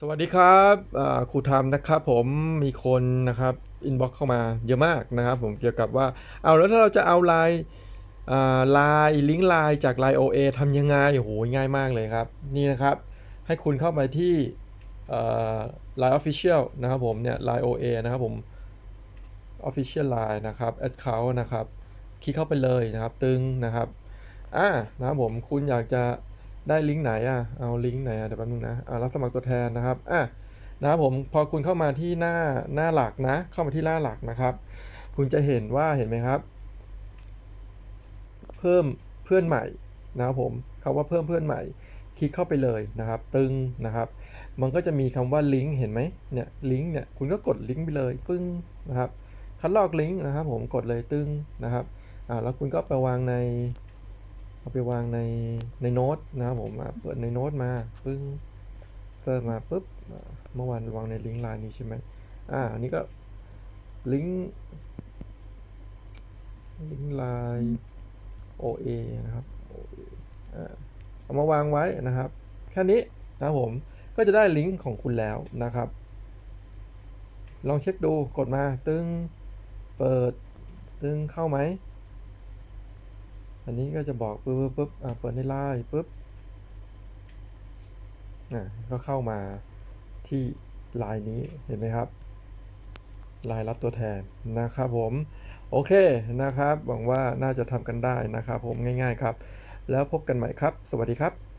สวัสดีครับครูทำนะครับผมมีคนนะครับอินบ็อกเข้ามาเยอะมากนะครับผมเกี่ยวกับว่าเอาแล้วถ้าเราจะเอาไลน์ไลน์ลิงก์ไลน์จาก Line OA ทำยังไงโอ้โหง่ายมากเลยครับ นี่นะครับ ให้คุณเข้าไปที่เอ่อ Line Official นะครับผมเนี่ย Line OA นะครับผม Official Line นะครับ Account นะครับ คลิกเข้าไปเลยนะครับ ตึงนะครับอ่านะครับผมคุณอยากจะ ได้ลิงก์ไหนอะ เอาลิงก์ไหนอะ เดี๋ยวแป๊บนึงนะอ่ารับสมัครตัวแทนนะครับ อะนะครับผม พอคุณเข้ามาที่หน้าหน้าหลักนะ เข้ามาที่หน้าหลักนะครับ คุณจะเห็นว่าเห็นไหมครับ เพิ่มเพื่อนใหม่นะครับผมคำว่าเพิ่มเพื่อนใหม่ คลิกเข้าไปเลยนะครับ ตึงนะครับ มันก็จะมีคำว่าลิงก์เห็นไหมเนี่ย ลิงก์เนี่ย คุณก็กดลิงก์ไปเลย ปึ้งนะครับ คัดลอกลิงก์นะครับ ผม กดเลยตึงนะครับ อ่า แล้วคุณก็ไปวางใน เอาไปวางในในโน้ตนะครับผมเปิดในโน้ตมาปึ้งเซิร์ชมาปุ๊บเมื่อวานวางในลิงก์ไลน์นี้ใช่ไหมอ่าอันนี้ก็ลิงก์ลิงก์ไลน์ OA นะครับเอามาวางไว้นะครับ แค่นี้นะครับผมก็จะได้ลิงก์ของคุณแล้วนะครับ ลองเช็คดูกดมาตึงเปิดตึงเข้าไหม อันนี้ก็จะบอกปุ๊บปุ๊บเปิดในไลน์ปุ๊บอ่าก็เข้ามาที่ลายนี้เห็นไหมครับ ลายรับตัวแทนนะครับผม โอเคนะครับ หวังว่าน่าจะทำกันได้นะครับผมง่ายๆครับ แล้วพบกันใหม่ครับ สวัสดีครับ